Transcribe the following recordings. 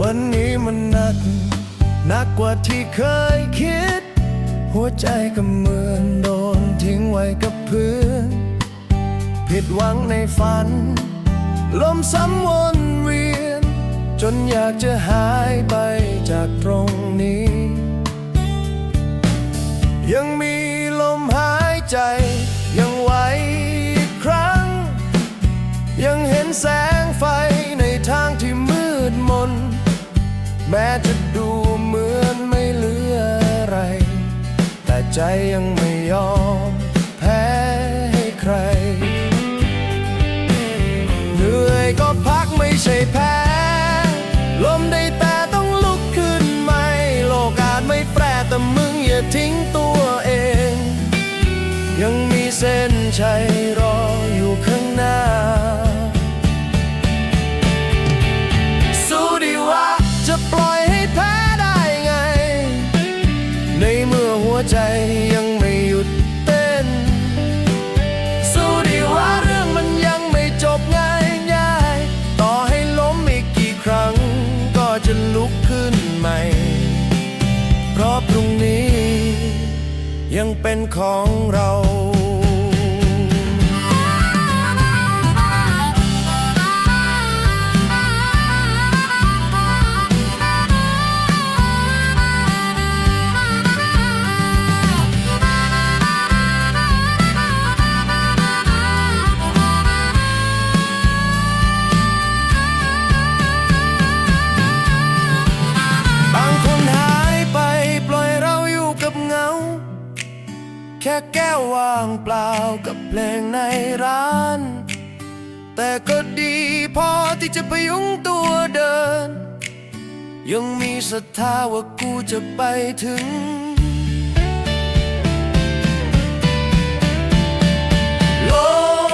วันนี้มันหนักหนักกว่าที่เคยคิด หัวใจก็เหมือนโดนทิ้งไว้กับพื้น ผิดหวังในฝัน ลมซ้ำวนเวียน จนอยากจะหายไป ใจยังไม่ยอมแพ้ให้ใคร เหนื่อยก็พักไม่ใช่แพ้ ลมได้แต่ต้องลุกขึ้นใหม่ โลกอาจไม่แปรแต่มึงอย่าทิ้งตัวเอง ยังมีเส้นชัย ใจยังไม่หยุดเต้น สู้ดีว่าเรื่องมันยังไม่จบง่ายง่ายๆต่อให้ล้มอีกกี่ครั้ง ก็จะลุกขึ้นใหม่ เพราะพรุ่งนี้ยังเป็นของเรา แค่แก้วว่างเปล่ากับเพลงในร้าน แต่ก็ดีพอที่จะพยุงตัวเดิน ยังมีศรัทธาว่ากูจะไปถึงล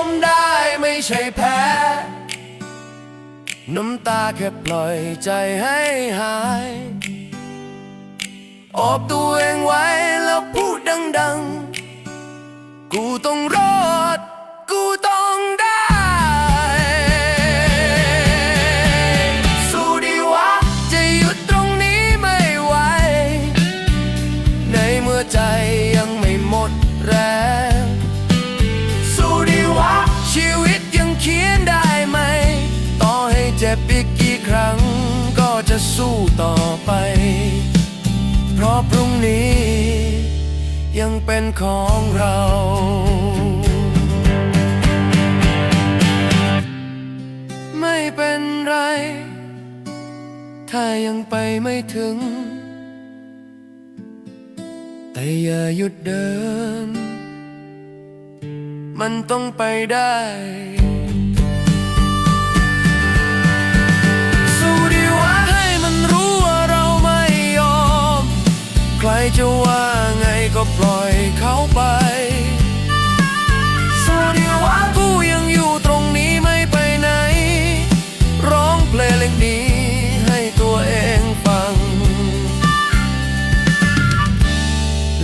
มได้ไม่ใช่แพ้ น้ำตาแค่ปล่อยใจให้หายออบตัวเองไว้แล้วพูดดัง ๆ กูต้องรอด กูต้องได้ สู้ดีวะ จะหยุดตรงนี้ไม่ไหว ในเมื่อใจยังไม่หมดแรง สู้ดีวะ ชีวิตยังเขียนได้ไหม ต่อให้เจ็บอีกกี่ครั้ง ก็จะสู้ต่อไป เพราะพรุ่งนี้ ยังเป็นของเราไม่เป็นไร ถ้ายังไปไม่ถึง แต่อย่าหยุดเดิน มันต้องไปได้สู้ดีวะให้มันรู้ว่าเราไม่ยอมใครจะว่า ปล่อยเขาไปสู้ดีวะกูยังอยู่ตรงนี้ไม่ไปไหน ร้องเพลงนี้ให้ตัวเองฟัง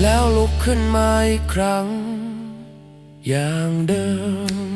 แล้วลุกขึ้นมาอีกครั้ง อย่างเดิม